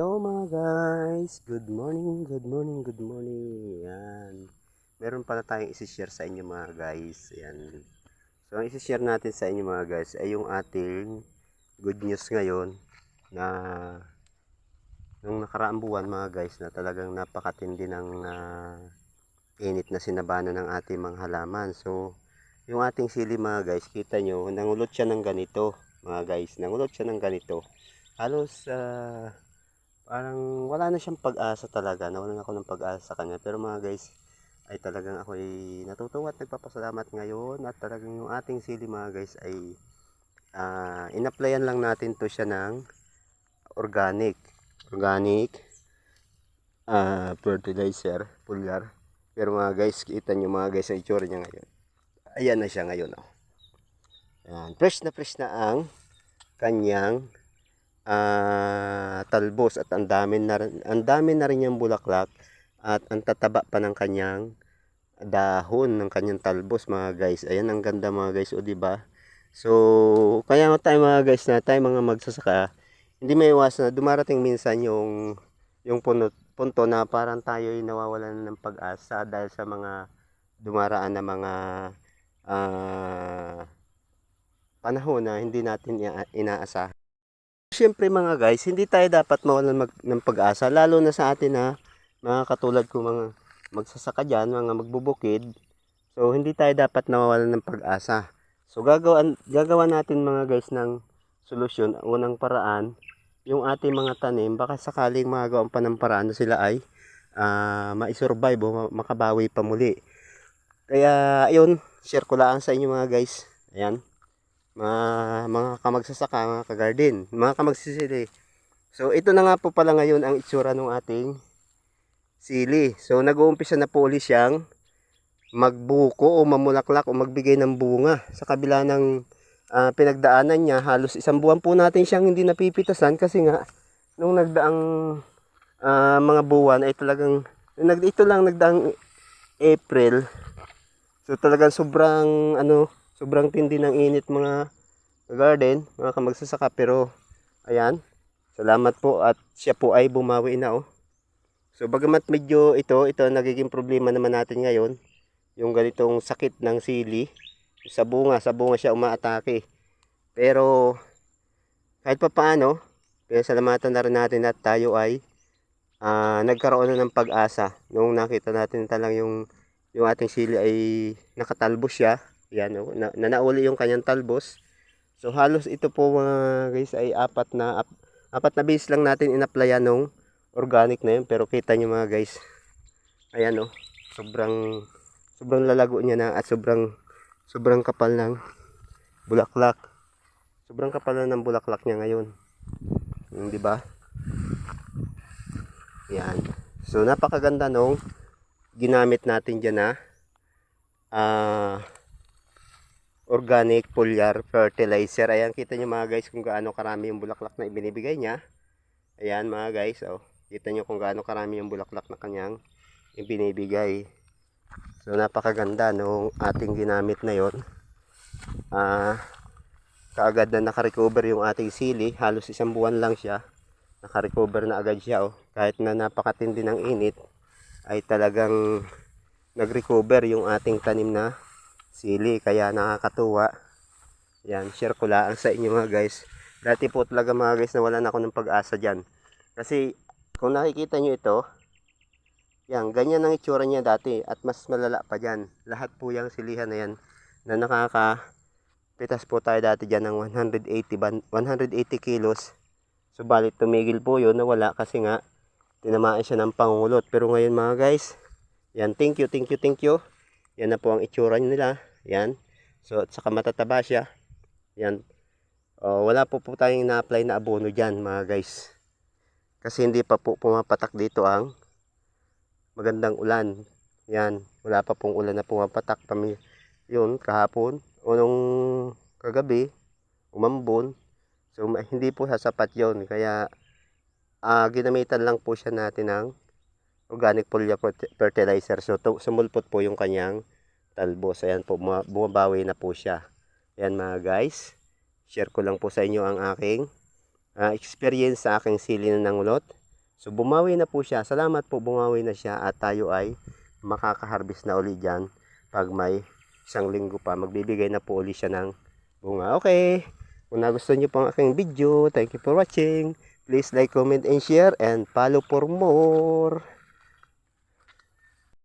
Hello mga guys! Good morning, good morning, good morning. Yan. Meron pala tayong isi-share sa inyo mga guys. Yan. So ang isi-share natin sa inyo mga guys ay yung ating good news ngayon na nung nakaraang buwan mga guys na talagang napakatindi ng ah, init na sinabana ng ating mga halaman. So yung ating sili mga guys, kita nyo, nangulot siya ng ganito mga guys. Nangulot siya ng ganito. Halos ah, parang wala na siyang pag-asa talaga. Nawalan ako ng pag-asa sa kanya. Pero mga guys, ay talagang ako ay natutuwa at nagpapasalamat ngayon. At talagang yung ating sili mga guys ay uh, in-applyan lang natin to siya ng organic. Organic ah fertilizer, pulgar. Pero mga guys, kita nyo mga guys ang itsura niya ngayon. Ayan na siya ngayon. Oh. Ayan. Fresh na fresh na ang kanyang ah talbos at ang dami na ang dami na rin yung bulaklak at ang tataba pa ng kanyang dahon ng kanyang talbos mga guys. Ayan ang ganda mga guys o di ba? So kaya tayo mga guys na tayo mga magsasaka hindi may iwasan na dumarating minsan yung yung punot, punto na parang tayo ay nawawalan ng pag-asa dahil sa mga dumaraan na mga ah panahon na hindi natin ina- inaasahan. Siyempre mga guys, hindi tayo dapat mawalan mag, ng pag-asa, lalo na sa atin na mga katulad ko mga magsasaka dyan, mga magbubukid. So, hindi tayo dapat nawawalan ng pag-asa. So, gagawa, gagawa natin mga guys ng solusyon. Unang paraan, yung ating mga tanim, baka sakaling magawang pa ng paraan na sila ay ah maisurvive o ma- makabawi pa muli. Kaya, ayun, share ko lang sa inyo mga guys. Ayan mga, mga kamagsasaka, mga kagarden, mga kamagsisili. So ito na nga po pala ngayon ang itsura ng ating sili. So nag-uumpisa na po ulit siyang magbuko o mamulaklak o magbigay ng bunga. Sa kabila ng ah, pinagdaanan niya, halos isang buwan po natin siyang hindi napipitasan kasi nga nung nagdaang ah, mga buwan ay talagang nag, ito lang nagdaang April. So talagang sobrang ano sobrang tindi ng init mga garden, mga kamagsasaka pero ayan, salamat po at siya po ay bumawi na oh. So bagamat medyo ito, ito ang nagiging problema naman natin ngayon, yung ganitong sakit ng sili sa bunga, sa bunga siya umaatake. Pero kahit pa paano, pinasalamatan na rin natin at tayo ay ah, nagkaroon na ng pag-asa nung nakita natin talang yung yung ating sili ay nakatalbos siya yan, oh, na, na nauli yung kanyang talbos. So halos ito po mga guys ay apat na ap, apat na base lang natin in-applyan nung organic na yun. Pero kita nyo mga guys, ayan oh, sobrang sobrang lalago niya na at sobrang sobrang kapal ng bulaklak. Sobrang kapal na ng bulaklak niya ngayon. Yung, di ba? Yan. So napakaganda nung ginamit natin diyan na ah organic foliar fertilizer. Ayan, kita nyo mga guys kung gaano karami yung bulaklak na ibinibigay niya. Ayan mga guys, oh. Kita nyo kung gaano karami yung bulaklak na kanyang ibinibigay. So, napakaganda nung ating ginamit na yon. Ah, kaagad na nakarecover yung ating sili. Halos isang buwan lang siya. Nakarecover na agad siya, oh. Kahit na napakatindi ng init, ay talagang nag-recover yung ating tanim na sili kaya nakakatuwa. Yan share ko lang sa inyo mga guys. Dati po talaga mga guys nawalan ako ng pag-asa dyan. Kasi kung nakikita nyo ito yan ganyan ang itsura niya dati at mas malala pa dyan. Lahat po yung silihan na yan na nakaka pitas po tayo dati dyan ng 180 ban 180 kilos. Subalit tumigil po yun nawala kasi nga tinamaan siya ng pangulot pero ngayon mga guys yan thank you thank you thank you yan na po ang itsura nila. Yan. So, at saka matataba siya. Yan. Oh, wala po po tayong na-apply na abono dyan mga guys. Kasi hindi pa po pumapatak dito ang magandang ulan. Yan. Wala pa pong ulan na pumapatak. Pami yun, kahapon. O nung kagabi, umambon. So, hindi po sasapat yon Kaya, ah ginamitan lang po siya natin ng organic foliar ferti- fertilizer. So, sumulpot po yung kanyang talbos. Ayan po, buma- bumabawi na po siya. Ayan mga guys. Share ko lang po sa inyo ang aking ah, experience sa aking sili na nangulot. So bumawi na po siya. Salamat po bumawi na siya at tayo ay makaka-harvest na uli dyan pag may isang linggo pa. Magbibigay na po uli siya ng bunga. Okay. Kung nagustuhan niyo po ang aking video, thank you for watching. Please like, comment, and share and follow for more.